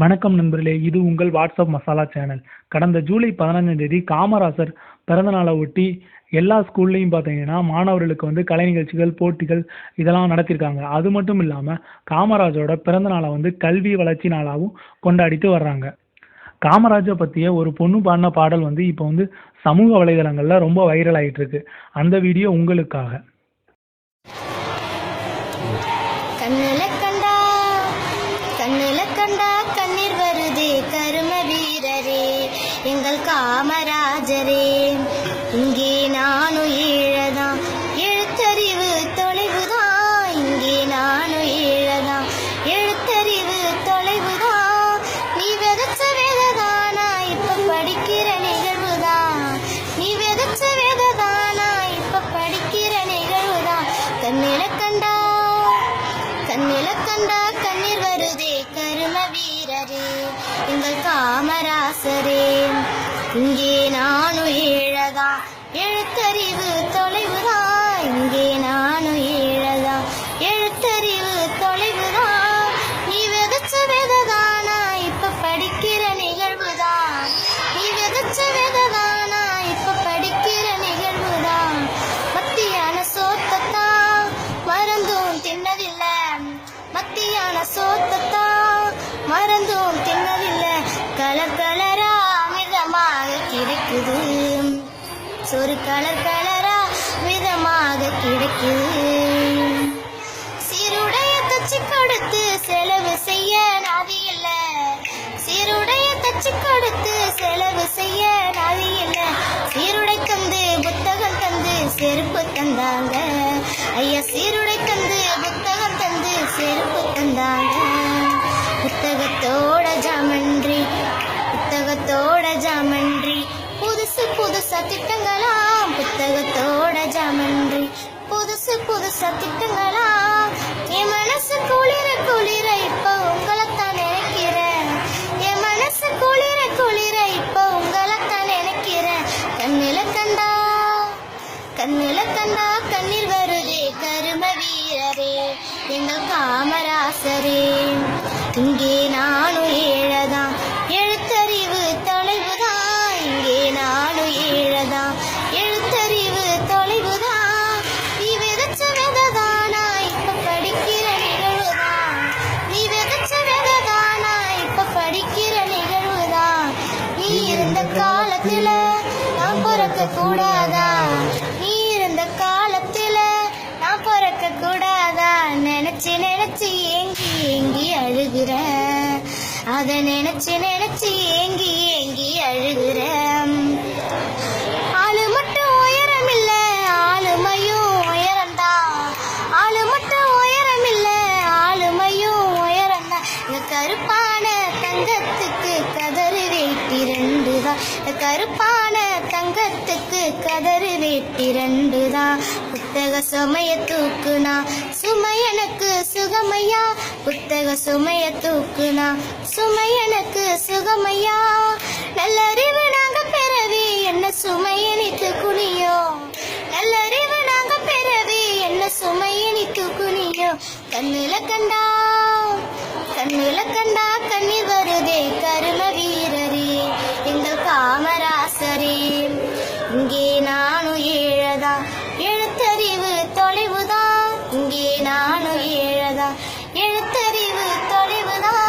வணக்கம் நண்பர்களே இது உங்கள் வாட்ஸ்அப் மசாலா சேனல். கடந்த ஜூலை பதினஞ்சாம் தேதி காமராசர் பிறந்த நாளை ஒட்டி எல்லா ஸ்கூல்லையும் பார்த்தீங்கன்னா மாணவர்களுக்கு வந்து கலை நிகழ்ச்சிகள் போட்டிகள் இதெல்லாம் நடத்தியிருக்காங்க. அது மட்டும் இல்லாமல் காமராஜரோட பிறந்த நாளை வந்து கல்வி வளர்ச்சி நாளாகவும் கொண்டாடிட்டு வர்றாங்க. காமராஜை பற்றிய ஒரு பொண்ணு பாடின பாடல் வந்து இப்போ வந்து சமூக வலைதளங்களில் ரொம்ப வைரல் ஆகிட்டு இருக்கு அந்த வீடியோ உங்களுக்காக. எங்கள் காமராஜரே. இங்கே நானும் ஈழதான் எழுத்தறிவு தொலைவுதான். இங்கே நானும் ஈழதான் எழுத்தறிவு தொலைவுதான். நீ வெதச்ச வேததானா? இப்ப படிக்கிற நிகழ்வுதான். நீ வெதச்ச வேத எங்கள் காமராசரே இங்கே நானும் ஏழதா? எழுத்தறிவு தொலைவுதா இங்கே நானும் ஏழதா? எழுத்தறிவு தொலைவுதா நீ விதைச்ச விததானா? இப்ப படிக்கிற நிகழ்வுதான். நீ விதைச்ச விததானா? இப்ப படிக்கிற நிகழ்வுதான். மத்தியான சோத்தத்தான். மறந்தும் தின்னதில்லை. மத்தியான சோத்தத்தான். கிடைக்குது. சொரு கலர் கலரா விதமாக கிடைக்குது சீருடைய தச்சு கொடுத்து செலவு செய்ய நாதி இல்லை. சீருடைய தச்சு கொடுத்து செலவு செய்ய புத்தகத்தோட ஜாமன்றி. புதுசு புதுசா திட்டங்களாம் புத்தகத்தோட ஜாமன்றி. புதுசு புதுசா திட்டங்களாம் என் மனசு குளிர குளிர இப்ப உங்களைத்தான் நினைக்கிறேன். என் மனசு குளிர குளிர இப்ப உங்களைத்தான் நினைக்கிறேன். கண்ணில கண்டா கண்ணில கண்டா கண்ணீர் வருதே கரும வீரரே எங்கள் காமராசரே. இங்கே நானும் பிறக்க கூடாதா நீ இருந்த காலத்துல நான் பிறக்க கூடாதா நினைச்சு நினைச்சு ஏங்கி ஏங்கி அழுகுற. அத நினைச்சு நினைச்சு ஏங்கி ஏங்கி அழுகுற. கருப்பான தங்கத்துக்கு கதறு வேட்டி ரெண்டு தான் கருப்பான தங்கத்துக்கு கதறு வேட்டி ரெண்டு தான் புத்தக சுமைய தூக்குனா சுமை எனக்கு சுகமையா? புத்தக சுமைய தூக்குனா சுமை எனக்கு சுகமையா? நல்லறிவு நாங்க பிறவி என்ன சுமையனித்து குனியோ? நல்லறிவு நாங்க பிறவி என்ன சுமையனித்து குனியோ? கண்ணுல கண்டா கண்ணில கண்டா கண்ணீர் வருதே கரும வீரரே எங்கள் காமராசரே. இங்கே நானும் ஏழதா எழுத்தறிவு தொலைவுதான். இங்கே நானும் ஏழதா எழுத்தறிவு தொலைவுதான்.